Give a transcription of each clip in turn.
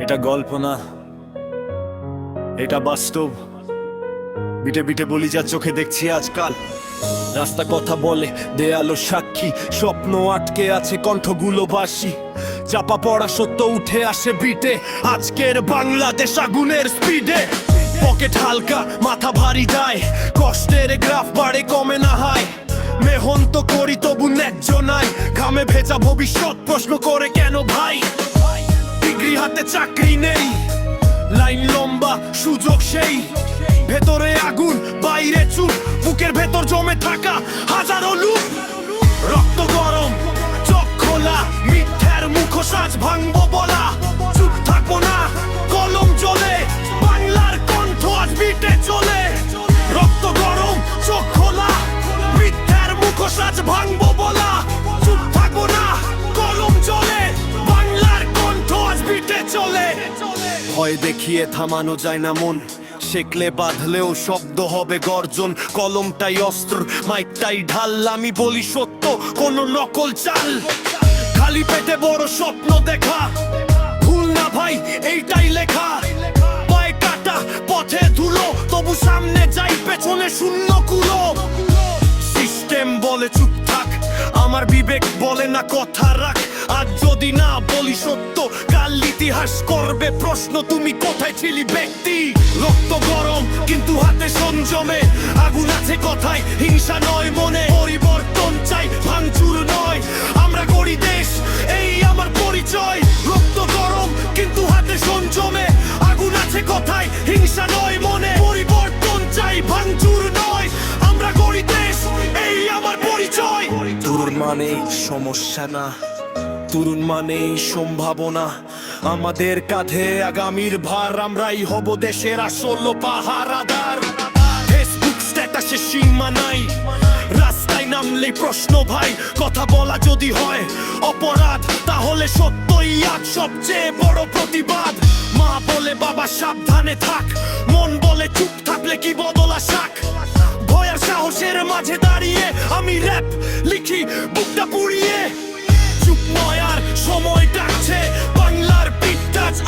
এটা গল্প না। এটা বাস্তব। বিটে বিটে বলি যা চোখে দেখছি আজকাল। রাস্তা কথা বলে দেয়ালো সাক্ষী, স্বপ্ন আটকে আছে কণ্ঠগুলো বাসি। চাপা পড়া সত্য উঠে আসে বিটে, আজকের বাংলাদেশ আগুনের স্পিডে। পকেট হালকা, মাথা ভারী যায় কষ্টের গ্রাফ বাড়ে, কমে না হয়। মেহন্ত করি তবু ন্যায্য নাই। ঘামে ভেজা ভবিষ্যৎ প্রশ্ন করে কেন ভাই? ডিগ্রি হাতে চাকরি নেই। লাইন লম্বা, সুযোগ সেই। ভেতরে আগুন, বাইরে চুপ বুকের ভেতর জমে থাকা হাজারো লুপ। রক্ত গরম, চোখ খোলা, মিথ্যার মুখোশাজ ভাঙবো। ভয় দেখিয়ে থামানো যায় না মন। শেখলে বাঁধলেও শব্দ হবে গর্জন। কলমটাই অস্ত্র, মাইকটাই ঢাল। আমি বলি সত্য, কোনো নকল চাল। খালি পেটে বড় স্বপ্ন দেখা। ভুল না ভাই, এইটাই আমার বিবেক বলে না কথা রাখ। আর যদি না বলি সত্য, কাল ইতিহাস করবে প্রশ্ন, তুমি কোথায় ছিলি ব্যক্তি? রক্ত গরম, কিন্তু হাতে সংযমে, আগুন আছে কথায়, হিংসা নয় মনে। পরিবর্তন মানে সমস্যা না, তরুণ মানে সম্ভাবনা। আমাদের কাঁধে আগামীর ভার, আমরাই হব দেশের আসল পাহারাদার। ফেসবুক স্ট্যাটাসে সীমা নাই, রাস্তায় নামলে প্রশ্ন ভাই, কথা বলা যদি হয় অপরাধ, তাহলে সত্যই আজ সবচেয়ে বড় প্রতিবাদ। মা বলে, বাবা সাবধানে বুকটা পুড়িয়ে। চুপ সময় বাংলার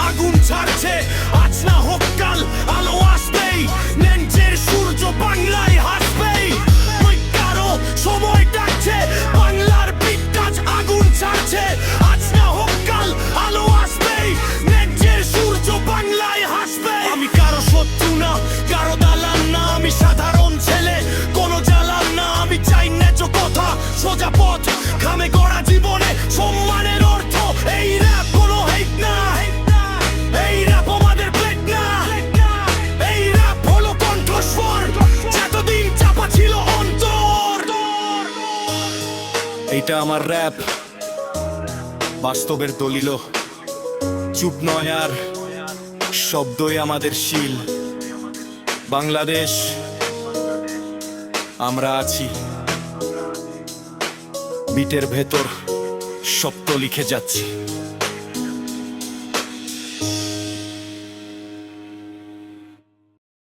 আগুন ছাড়ছে। আজ না হোক কাল, আলো আসবেই। নেঞ্চের সূর্য বাংলায় হাসবেই। কারও সময় বাংলার আগুন ছাড়ছে। আজ না হোক কাল, আলো আসবেই। নেঞ্চের সূর্য বাংলায় হাসবে আমি কারও শত্রু না, কারও দালান না। আমি সাধারণ ছেলে, কোনো জ্বালান না। আমি চাই ন্যায্য কথা, সোজা পথ জীবনে সম্মানের অর্থ, এই র‍্যাপ কোনো হেট না। এই র‍্যাপ আমাদের প্লেট না। এই র‍্যাপ হলো কণ্ঠস্বর, যতদিন চাপা ছিল অন্তর। এইটা আমার র‍্যাপ বাস্তবের দলিল। চুপ নয় আর শব্দই আমাদের শিল। বাংলাদেশ, আমরা আছি। বিটের ভেতর শব্দ লিখে যাচ্ছি।